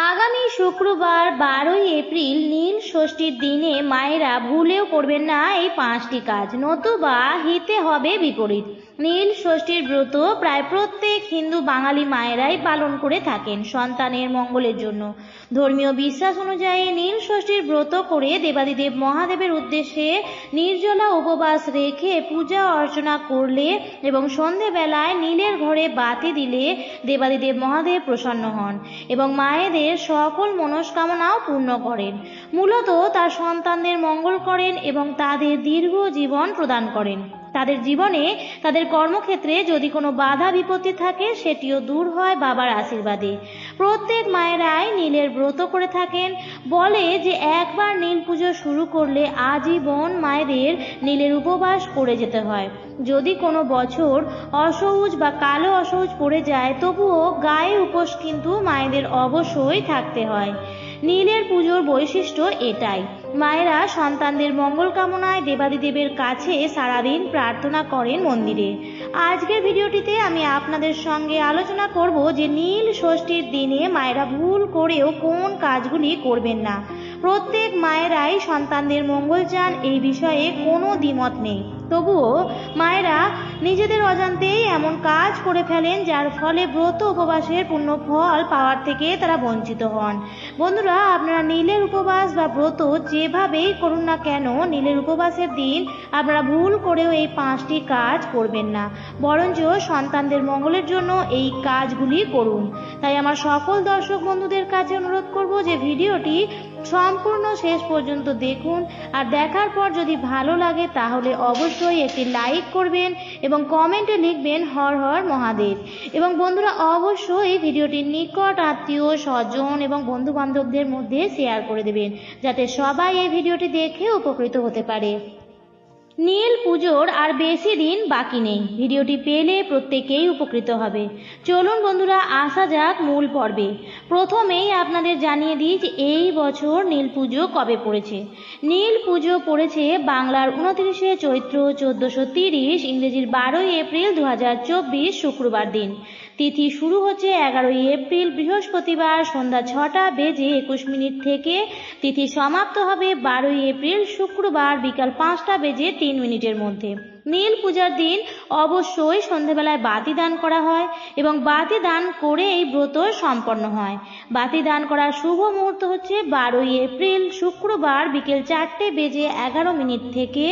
আগামী শুক্রবার বারোই এপ্রিল নীল ষষ্ঠীর দিনে মায়েরা ভুলেও করবেন না এই পাঁচটি কাজ। নতুবা হিতে হবে বিপরীত। নীল ষষ্ঠীর ব্রত প্রায় প্রত্যেক হিন্দু বাঙালি মায়েরাই পালন করে থাকেন সন্তানের মঙ্গলের জন্য। ধর্মীয় বিশ্বাস অনুযায়ী নীল ষষ্ঠীর ব্রত করে দেবাদিদেব মহাদেবের উদ্দেশ্যে নির্জলা উপবাস রেখে পূজা অর্চনা করলে এবং সন্ধেবেলায় নীলের ঘরে বাতি দিলে দেবাদিদেব মহাদেব প্রসন্ন হন এবং মায়েদের সকল মনস্কামনাও পূর্ণ করেন। মূলত তার সন্তানদের মঙ্গল করেন এবং তাদের দীর্ঘ জীবন প্রদান করেন। তাদের জীবনে তাদের কর্মক্ষেত্রে যদি কোনো বাধা বিপত্তি থাকে, সেটিও দূর হয় বাবার আশীর্বাদে। প্রত্যেক মায়েরাই নীলের ব্রত করে থাকেন। বলে যে, একবার নীল পুজো শুরু করলে আজীবন মায়েদের নীলের উপবাস করে যেতে হয়। যদি কোনো বছর অসহজ বা কালো অসহজ পড়ে যায়, তবুও গায়ে উপোস কিন্তু মায়েদের অবশ্যই থাকতে হয়। নীলের পুজোর বৈশিষ্ট্য এটাই। মায়েরা সন্তানদের মঙ্গল কামনায় দেবাদিদেবের কাছে সারাদিন প্রার্থনা করেন মন্দিরে। আজকের ভিডিওটিতে আমি আপনাদের সঙ্গে আলোচনা করব যে নীল ষষ্ঠীর দিনে মায়েরা ভুল করেও কোন কাজগুলি করবেন না। প্রত্যেক মায়েরাই সন্তানদের মঙ্গল চান, এই বিষয়ে কোনো দ্বিমত নেই। তবুও মায়েরা নিজেদের অজান্তেই এমন কাজ করে ফেলেন যার ফলে ব্রত উপবাসের পূর্ণ ফল পাওয়ার থেকে তারা বঞ্চিত হন। বন্ধুরা, আপনারা নীলের উপবাস বা ব্রত যেভাবেই করুন না কেন, নীলের উপবাসের দিন আপনারা ভুল করেও এই পাঁচটি কাজ করবেন না। বরঞ্চ সন্তানদের মঙ্গলের জন্য এই কাজগুলি করুন। তাই আমার সকল দর্শক বন্ধুদের কাছে অনুরোধ করব যে ভিডিওটি সম্পূর্ণ শেষ পর্যন্ত দেখুন। আর দেখার পর যদি ভালো লাগে, তাহলে অবশ্যই একটি লাইক করবেন এবং কমেন্টে লিখবেন হর হর মহাদেব। এবং বন্ধুরা, অবশ্যই ভিডিওটি নিকট আত্মীয়, স্বজন এবং বন্ধু বান্ধবদের মধ্যে শেয়ার করে দেবেন, যাতে সবাই এই ভিডিওটি দেখে উপকৃত হতে পারে। নীল পুজোর আর বেশি দিন বাকি নেই। ভিডিওটি পেলে প্রত্যেকেই উপকৃত হবে। চলুন বন্ধুরা, আসা যাক মূল পর্বে। প্রথমেই আপনাদের জানিয়ে দিই যে এই বছর নীল পুজো কবে পড়েছে। নীল পুজো পড়েছে বাংলার উনত্রিশে চৈত্র চোদ্দোশো তিরিশ ইংরেজির বারোই এপ্রিল দু হাজার চব্বিশ শুক্রবার দিন। তিথি শুরু হচ্ছে এগারোই এপ্রিল, বৃহস্পতিবার সন্ধ্যা ছটা বেজে একুশ মিনিট থেকে। তিথি সমাপ্ত হবে বারোই এপ্রিল, শুক্রবার বিকাল পাঁচটা বেজে তিন মিনিটের মধ্যে। নীল পূজার দিন অবশ্যই সন্ধেবেলায় বাতি দান করা হয় এবং বাতি দান করে এই ব্রত সম্পন্ন হয়। বাতি দান করার শুভ মুহূর্ত হচ্ছে বারোই এপ্রিল, শুক্রবার বিকেল চারটে বেজে এগারো মিনিট থেকে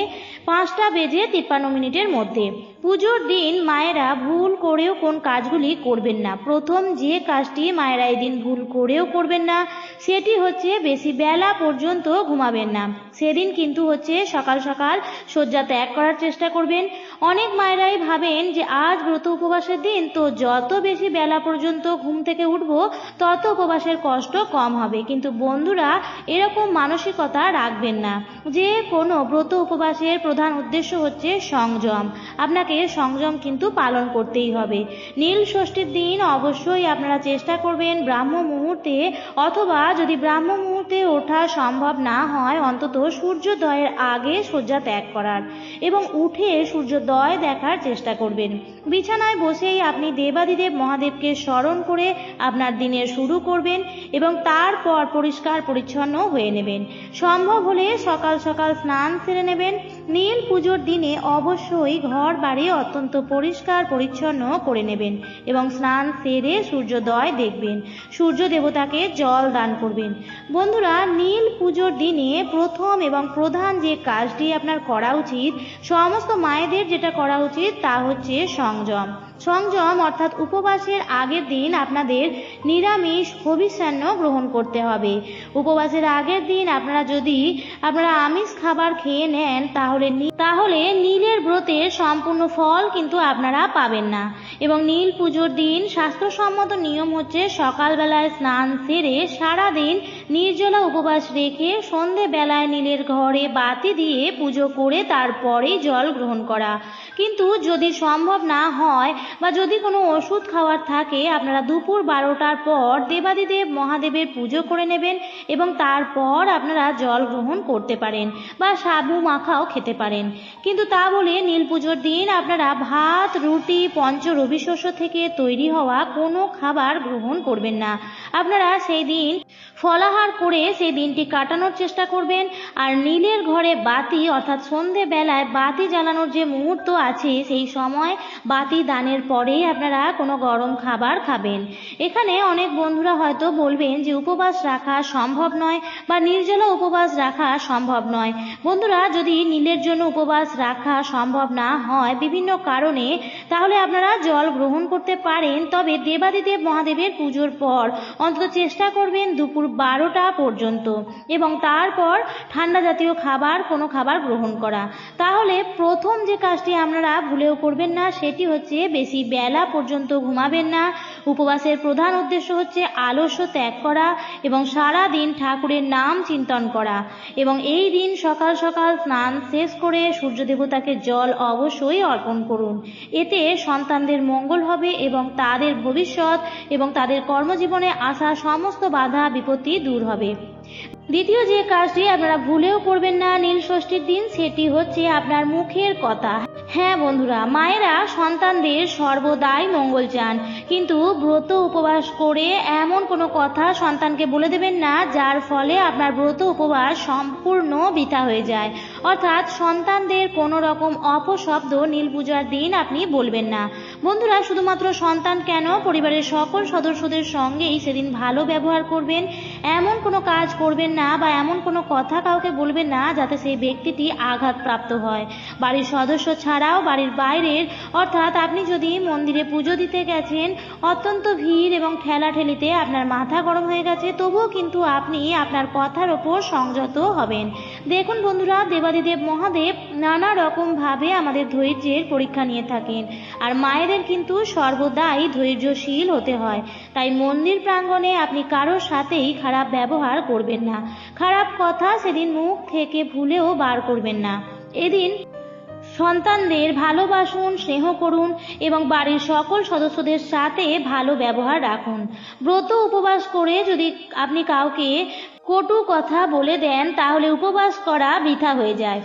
পাঁচটা বেজে তিপ্পান্ন মিনিটের মধ্যে। পুজোর দিন মায়েরা ভুল করেও কোন কাজগুলি করবেন না। প্রথম যে কাজটি মায়েরা এই দিন ভুল করেও করবেন না, সেটি হচ্ছে বেশি বেলা পর্যন্ত ঘুমাবেন না। সেদিন কিন্তু হচ্ছে সকাল সকাল শয্যা ত্যাগ করার চেষ্টা করবেন। অনেক মায়েরাই ভাবেন যে, আজ ব্রত উপবাসের দিন, তো যত বেশি বেলা পর্যন্ত ঘুম থেকে উঠবো, তত উপবাসের কষ্ট কম হবে। কিন্তু বন্ধুরা, এরকম মানসিকতা রাখবেন না। যে কোনো ব্রত উপবাসের প্রধান উদ্দেশ্য হচ্ছে সংযম। আপনাকে সংযম কিন্তু পালন করতেই হবে। নীল ষষ্ঠীর দিন অবশ্যই আপনারা চেষ্টা করবেন ব্রাহ্ম মুহূর্তে, অথবা যদি ব্রাহ্ম মুহূর্তে ওঠা সম্ভব না হয়, অন্তত সূর্যোদয়ের আগে শয্যা ত্যাগ করার এবং উঠে সূর্যোদয় দেখার চেষ্টা করবেন। বিছানায় বসেই আপনি দেবাদিদেব মহাদেবকে স্মরণ করে আপনার দিনের শুরু করবেন এবং তারপর পরিষ্কার পরিচ্ছন্ন হয়ে নেবেন। সম্ভব হলে সকাল সকাল স্নান সেরে নেবেন। নীল পুজোর দিনে অবশ্যই ঘর বাড়ি অত্যন্ত পরিষ্কার পরিচ্ছন্ন করে নেবেন এবং স্নান সেরে সূর্যোদয় দেখবেন। সূর্য দেবতাকে জল দান করবেন। বন্ধুরা, নীল পুজোর দিনে প্রথম এবং প্রধান যে কাজটি আপনার করা উচিত, সমস্ত মায়েদের যেটা করা উচিত তা হচ্ছে সংযম সংযম অর্থাৎ উপবাসের আগের দিন আপনাদের নিরামিষ হবিষ্যান্ন গ্রহণ করতে হবে। উপবাসের আগের দিন আপনারা যদি আপনারা আমিষ খাবার খেয়ে নেন, তাহলে তাহলে নীলের ব্রতের সম্পূর্ণ ফল কিন্তু আপনারা পাবেন না। এবং নীল পুজোর দিন স্বাস্থ্যসম্মত নিয়ম হচ্ছে সকালবেলায় স্নান সেরে সারাদিন নির্জলা উপবাস রেখে সন্ধেবেলায় নীলের ঘরে বাতি দিয়ে পুজো করে তারপরেই জল গ্রহণ করা। কিন্তু যদি সম্ভব না হয় বা যদি কোনো ওষুধ খাওয়ার থাকে, আপনারা দুপুর বারোটার পর দেবাদিদেব মহাদেবের পুজো করে নেবেন এবং তারপর আপনারা জল গ্রহণ করতে পারেন বা সাবু মাখাও খেতে পারেন। কিন্তু তা বলে নীল পুজোর দিন আপনারা ভাত, রুটি, পঞ্চ রবিশস্য থেকে তৈরি হওয়া কোনো খাবার গ্রহণ করবেন না। আপনারা সেই দিন ফলাহার করে সেই দিনটি কাটানোর চেষ্টা করবেন। আর নীলের ঘরে বাতি, অর্থাৎ সন্ধে বেলায় বাতি জ্বালানোর যে মুহূর্ত আছে, সেই সময় বাতি দানের পরেই আপনারা কোনো গরম খাবার খাবেন। এখানে অনেক বন্ধুরা হয়তো বলবেন যে, উপবাস রাখা সম্ভব নয় বা, নির্জলা উপবাস রাখা সম্ভব নয় বন্ধুরা, যদি নীলের জন্য উপবাস রাখা সম্ভব না হয় বিভিন্ন কারণে, তাহলে আপনারা জল গ্রহণ করতে পারেন। তবে দেবাদিদেব মহাদেবের পুজোর পর অন্তত চেষ্টা করবেন দুপুর বারোটা পর্যন্ত এবং তারপর ঠান্ডা জাতীয় খাবার, কোনো খাবার গ্রহণ করা। তাহলে প্রথম যে কাজটি আপনারা ভুলেও করবেন না, সেটি হচ্ছে বেশি বেলা পর্যন্ত ঘুমাবেন না। উপবাসের প্রধান উদ্দেশ্য হচ্ছে আলস্য ত্যাগ করা এবং সারা দিন ঠাকুরের নাম চিন্তন করা এবং এই দিন সকাল সকাল স্নান শেষ করে সূর্য দেবতাকে জল অবশ্যই অর্পণ করুন। এতে সন্তানদের মঙ্গল হবে এবং তাদের ভবিষ্যৎ এবং তাদের কর্মজীবনে আসা সমস্ত বাধা বিপত্তি দূর হবে। দ্বিতীয় যে কাজটি আপনারা ভুলেও করবেন না, নীল ষষ্ঠীর দিন, সেটি হচ্ছে আপনার মুখের কথা। হ্যাঁ বন্ধুরা, মায়েরা সন্তানদের সর্বদাই মঙ্গল চান। কিন্তু ব্রত উপবাস করে এমন কোনো কথা সন্তানকে বলে দেবেন না, যার ফলে আপনার ব্রত উপবাস সম্পূর্ণ বৃথা হয়ে যায়। অর্থাৎ সন্তানদের কোনো রকম অপশব্দ নীল পূজার দিন আপনি বলবেন না। বন্ধুরা, শুধুমাত্র সন্তান কেন? পরিবারের সকল সদস্যদের সঙ্গেই সেদিন ভালো ব্যবহার করবেন। এমন কোনো কাজ করবেন না বা এমন কোনো কথা কাউকে বলবেন না যাতে সেই ব্যক্তিটি আঘাতপ্রাপ্ত হয়। বাড়ির সদস্য ছাড়াও বাড়ির বাইরের, অর্থাৎ আপনি যদি মন্দিরে পুজো দিতে গেছেন, অত্যন্ত ভিড় এবং ঠেলাঠেলিতে আপনার মাথা গরম হয়ে গেছে, তবুও কিন্তু আপনি আপনার কথার ওপর সংযত হবেন। দেখুন বন্ধুরা, দেবাদিদেব মহাদেব নানা রকমভাবে আমাদের ধৈর্যের পরীক্ষা নিয়ে থাকেন। আর মায়েদের কিন্তু সর্বদাই ধৈর্যশীল হতে হয়। তাই মন্দির প্রাঙ্গণে আপনি কারোর সাথেই খারাপ ব্যবহার করবেন না। খারাপ কথা সেদিন মুখ থেকে ভুলেও বার করবেন না। এদিন সন্তানদের ভালোবাসুন, স্নেহ করুন এবং বাড়ির সকল সদস্যদের সাথে ভালো ব্যবহার রাখুন। ব্রত উপবাস করে যদি আপনি কাউকে কটু কথা বলে দেন, তাহলে উপবাস করা বৃথা হয়ে যায়।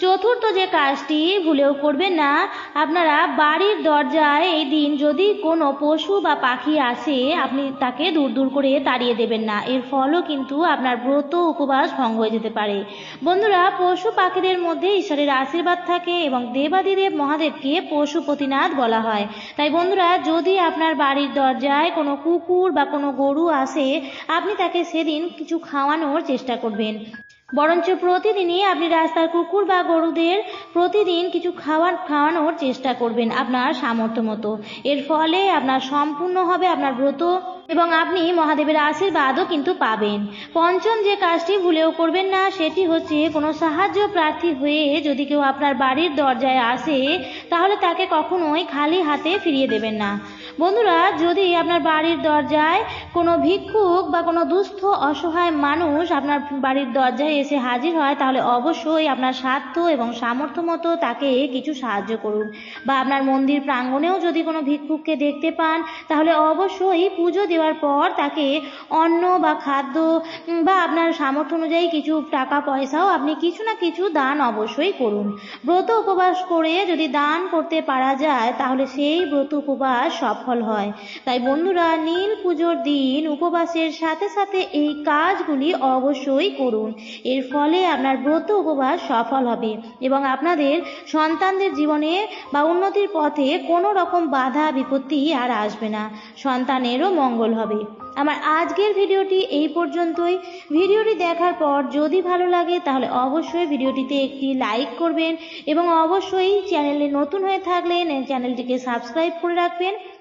চতুর্থ যে কাজটি ভুলেও করবেন না, আপনারা বাড়ির দরজায় এই দিন যদি কোনো পশু বা পাখি আসে, আপনি তাকে দূর দূর করে তাড়িয়ে দেবেন না। এর ফলও কিন্তু আপনার ব্রত উপবাস ভঙ্গ হয়ে যেতে পারে। বন্ধুরা, পশু পাখিদের মধ্যে ঈশ্বরের আশীর্বাদ থাকে এবং দেবাদিদেব মহাদেবকে পশুপতিনাথ বলা হয়। তাই বন্ধুরা, যদি আপনার বাড়ির দরজায় কোনো কুকুর বা কোনো গরু আসে, আপনি তাকে সেদিন কিছু খাওয়ানোর চেষ্টা করবেন। বরঞ্চ প্রতিদিনই আপনি রাস্তার কুকুর বা গরুদের প্রতিদিন কিছু খাবার খাওয়ানোর চেষ্টা করবেন আপনার সামর্থ্য মতো। এর ফলে আপনার সম্পূর্ণ হবে আপনার ব্রত এবং আপনি মহাদেবের আশীর্বাদও কিন্তু পাবেন। পঞ্চম যে কাজটি ভুলেও করবেন না, সেটি হচ্ছে কোনো সাহায্য প্রার্থী হয়ে যদি কেউ আপনার বাড়ির দরজায় আসে, তাহলে তাকে কখনোই খালি হাতে ফিরিয়ে দেবেন না। বন্ধুরা, যদি আপনার বাড়ির দরজায় কোনো ভিক্ষুক বা কোনো দুস্থ অসহায় মানুষ আপনার বাড়ির দরজায় এসে হাজির হয়, তাহলে অবশ্যই আপনার সাধ্য এবং সামর্থ্য মতো তাকে কিছু সাহায্য করুন। বা আপনার মন্দির প্রাঙ্গণেও যদি কোনো ভিক্ষুককে দেখতে পান, তাহলে অবশ্যই পুজো দেওয়ার পর তাকে অন্ন বা খাদ্য বা আপনার সামর্থ্য অনুযায়ী কিছু টাকা পয়সাও আপনি কিছু না কিছু দান অবশ্যই করুন। ব্রত উপবাস করে যদি দান করতে পারা যায়, তাহলে সেই ব্রত উপবাস সফল হয়। তাই বন্ধুরা, নীল পুজোর দিন উপবাসের সাথে সাথে এই কাজগুলি অবশ্যই করুন। এর ফলে আপনার ব্রত উপবাস সফল হবে এবং আপনাদের সন্তানদের জীবনে বা উন্নতির পথে কোনো রকম বাধা, বিপত্তি আর আসবে না। সন্তানেরও মঙ্গল হবে। আমার আজকের ভিডিওটি এই পর্যন্তই। ভিডিওটি দেখার পর যদি ভালো লাগে, তাহলে অবশ্যই ভিডিওটিতে একটি লাইক করবেন এবং অবশ্যই চ্যানেলে নতুন হয়ে থাকলে চ্যানেলটিকে সাবস্ক্রাইব করে রাখবেন।